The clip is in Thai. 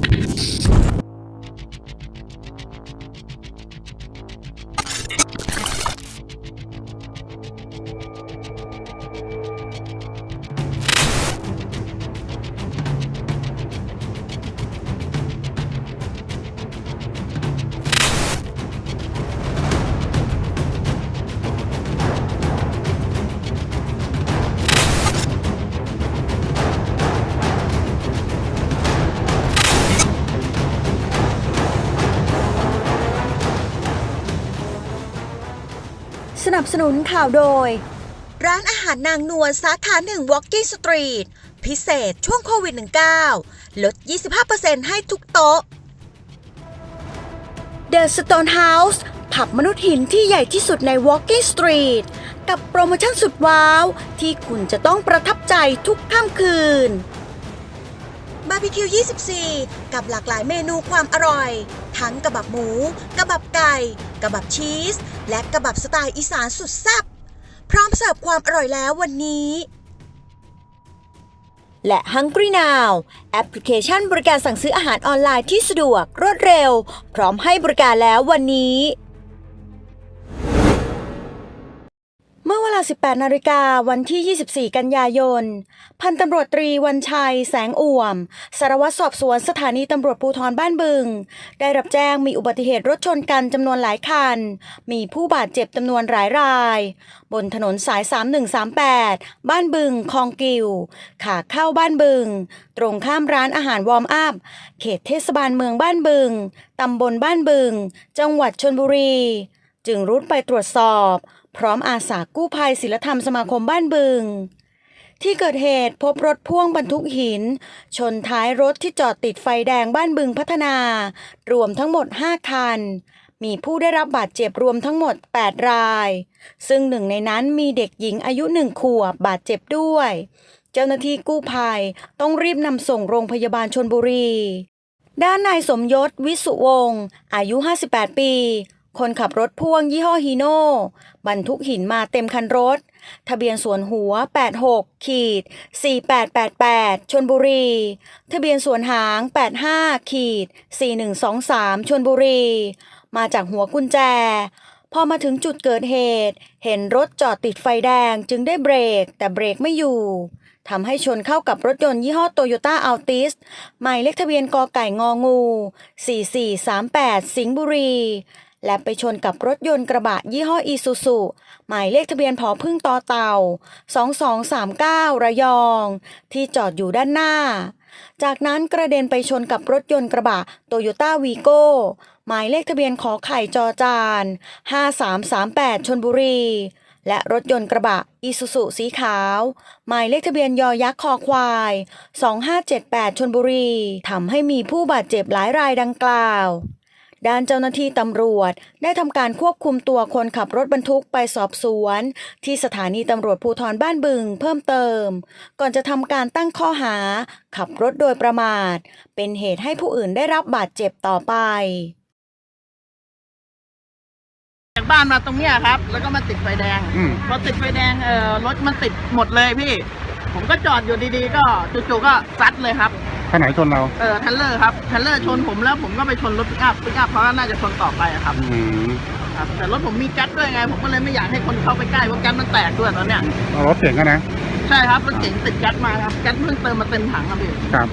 Peace. สนับสนุนข่าวโดย ร้านอาหารนางนวลสาขาหนึ่ง Walking Street พิเศษช่วงโควิด -19 ลด 25%ให้ทุกโต๊ะ The Stone House ผับมนุษย์หินที่ใหญ่ที่สุดใน Walking Street กับโปรโมชั่นสุดว้าว ที่คุณจะต้องประทับใจทุกค่ำคืนบาร์บีคิว 24 กับหลากหลายเมนูความอร่อย ทั้งกระบับหมู กระบับไก่ กระบับชีส และกระบับสไตล์อีสานสุดแซ่บพร้อมเสิร์ฟความอร่อยแล้ววันนี้ และ Hungry Now แอปพลิเคชันบริการสั่งซื้ออาหารออนไลน์ที่สะดวกรวดเร็ว พร้อมให้บริการแล้ววันนี้ ลา 18 นาฬิกาวันที่ 24 กันยายน พันตำรวจตรีวันชัย แสงอ่วม สารวัตรสอบสวนสถานีตำรวจภูธรบ้านบึง ได้รับแจ้งมีอุบัติเหตุรถชนกันจำนวนหลายคัน มีผู้บาดเจ็บจำนวนหลายราย บนถนนสาย 3138 บ้านบึง คลองกิว ขาเข้าบ้านบึง ตรงข้ามร้านอาหารวอร์มอัพ เขตเทศบาลเมืองบ้านบึง ตำบลบ้านบึง จังหวัดชนบุรี จึงรุดไปตรวจสอบ พร้อมอาสากู้ภัยศิลธรรมสมาคมบ้านบึง ที่เกิดเหตุพบรถพ่วงบรรทุกหิน ชนท้ายรถที่จอดติดไฟแดงบ้านบึงพัฒนา รวมทั้งหมด 5 คัน มีผู้ได้รับบาดเจ็บรวมทั้งหมด 8 ราย ซึ่งหนึ่งในนั้นมีเด็กหญิงอายุหนึ่งขวบบาดเจ็บด้วย เจ้าหน้าที่กู้ภัยต้องรีบนำส่งโรงพยาบาลชนบุรี ด้านนายสมยศวิสุวงศ์อายุ 58 ปี คนขับรถพ่วงยี่ห้อฮีโน่บรรทุกหินมาเต็มคันรถ ทะเบียนสวนหัว 86 ขีด 4888 ชนบุรี ทะเบียนสวนหาง 85 ขีด 4123 ชนบุรี มาจากหัวกุญแจ พอมาถึงจุดเกิดเหตุ เห็นรถจอดติดไฟแดงจึงได้เบรก แต่เบรกไม่อยู่ทำให้ชนเข้ากับรถยนต์ยี่ห้อโตโยต้าอัลติสหมายเลขทะเบียนกอไก่งองู 4438 สิงห์บุรี และไปชนกับรถยนต์กระบะยี่ห้ออีซูซูหมายเลขทะเบียนผอพึ่งต่อเต่า 2239 ระยอง ที่จอดอยู่ด้านหน้า จากนั้นกระเด็นไปชนกับรถยนต์กระบะโตโยต้าวีโก้หมายเลขทะเบียนขอไข่จอจาน 5338 ชนบุรี และรถยนต์กระบะอีซูซูสีขาว หมายเลขทะเบียนยอยักษ์คอควาย 2578 ชนบุรีทำให้มีผู้บาดเจ็บหลายรายดังกล่าว ด้านเจ้าหน้าที่ตำรวจ ได้ทำการควบคุมตัวคนขับรถบรรทุกไปสอบสวน ที่สถานีตำรวจภูธรบ้านบึงเพิ่มเติม ก่อนจะทำการตั้งข้อหา ขับรถโดยประมาท เป็นเหตุให้ผู้อื่นได้รับบาดเจ็บต่อไปจากบ้านมาตรงเนี้ยครับ แล้วก็มาติดไฟแดงอืม พอติดไฟแดงเอ่อรถมันติดหมดเลยพี่ ผมก็จอดอยู่ดีๆ ก็จู่ๆก็ซัดเลยครับ คันไหนชนเรา เออทันเลอร์ครับทันเลอร์ชนผมแล้วผมก็ไปชนรถปิกอัพปิกอัพเขาก็น่าจะชนต่อไปอะครับ อืมครับ แต่รถผมมีแก๊สด้วยไง ผมก็เลยไม่อยากให้คนเข้าไปใกล้เพราะแก๊สมันแตกด้วยตอนเนี้ย เอารถเก่งกันนะ ใช่ครับรถเก๋งติดแก๊สมาครับ แก๊สเพิ่งเติมมาเต็มถังครับพี่ ครับ